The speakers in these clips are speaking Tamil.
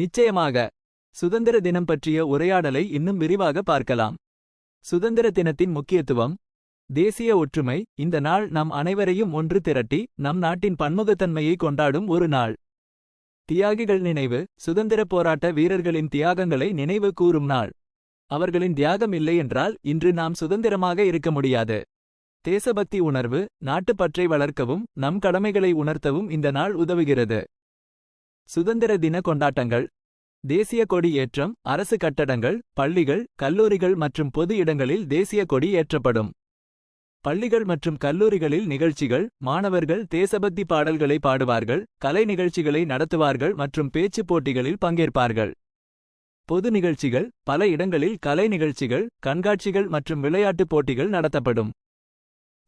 நிச்சயமாக. சுதந்திர தினம் பற்றிய உரையாடலை இன்னும் விரிவாக பார்க்கலாம். சுதந்திர தினத்தின் முக்கியத்துவம். தேசிய ஒற்றுமை. இந்த நாள் நம் அனைவரையும் ஒன்று திரட்டி நம் நாட்டின் பன்முகத்தன்மையை கொண்டாடும் ஒரு நாள். தியாகிகள் நினைவு. சுதந்திரப் போராட்ட வீரர்களின் தியாகங்களை நினைவு கூறும் நாள். அவர்களின் தியாகம் இல்லையென்றால் இன்று நாம் சுதந்திரமாக இருக்க முடியாது. தேசபக்தி உணர்வு. நாட்டுப்பற்றை வளர்க்கவும் நம் கடமைகளை உணர்த்தவும் இந்த நாள் உதவுகிறது. சுதந்திர தின கொண்டாட்டங்கள் தேசிய கொடி ஏற்றம் அரசு கட்டடங்கள் பள்ளிகள் கல்லூரிகள் மற்றும் பொது இடங்களில் தேசிய கொடி ஏற்றப்படும். பள்ளிகள் மற்றும் கல்லூரிகளில் நிகழ்ச்சிகள் மாணவர்கள் தேசபக்தி பாடல்களை பாடுவார்கள் கலை நிகழ்ச்சிகளை நடத்துவார்கள் மற்றும் பேச்சுப் போட்டிகளில் பங்கேற்பார்கள். பொது நிகழ்ச்சிகள் பல இடங்களில் கலை நிகழ்ச்சிகள் கண்காட்சிகள் மற்றும் விளையாட்டுப் போட்டிகள் நடத்தப்படும்.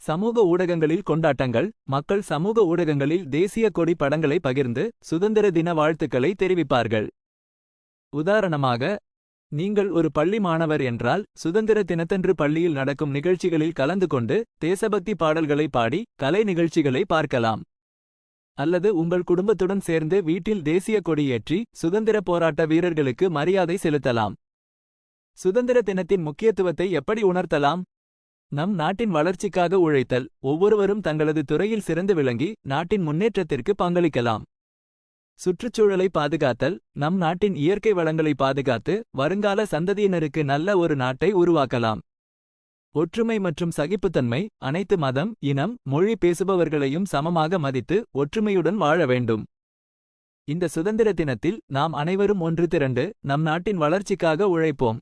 சமூக ஊடகங்களில் கொண்டாட்டங்கள் மக்கள் சமூக ஊடகங்களில் தேசிய கொடி படங்களை பகிர்ந்து சுதந்திர தின வாழ்த்துக்களை தெரிவிப்பார்கள். உதாரணமாக நீங்கள் ஒரு பள்ளி மாணவர் என்றால் சுதந்திர தினத்தன்று பள்ளியில் நடக்கும் நிகழ்ச்சிகளில் கலந்து கொண்டு தேசபக்தி பாடல்களை பாடி கலை நிகழ்ச்சிகளை பார்க்கலாம். அல்லது உங்கள் குடும்பத்துடன் சேர்ந்து வீட்டில் தேசிய கொடியேற்றி சுதந்திர போராட்ட வீரர்களுக்கு மரியாதை செலுத்தலாம். சுதந்திர தினத்தின் முக்கியத்துவத்தை எப்படி உணர்த்தலாம்? நம் நாட்டின் வளர்ச்சிக்காக உழைத்தல் ஒவ்வொருவரும் தங்களது துறையில் சிறந்து விளங்கி நாட்டின் முன்னேற்றத்திற்கு பங்களிக்கலாம். சுற்றுச்சூழலை பாதுகாத்தல் நம் நாட்டின் இயற்கை வளங்களை பாதுகாத்து வருங்கால சந்ததியினருக்கு நல்ல ஒரு நாட்டை உருவாக்கலாம். ஒற்றுமை மற்றும் சகிப்புத்தன்மை அனைத்து மதம் இனம் மொழி பேசுபவர்களையும் சமமாக மதித்து ஒற்றுமையுடன் வாழ வேண்டும். இந்த சுதந்திர தினத்தில் நாம் அனைவரும் ஒன்று திரண்டு நம் நாட்டின் வளர்ச்சிக்காக உழைப்போம்.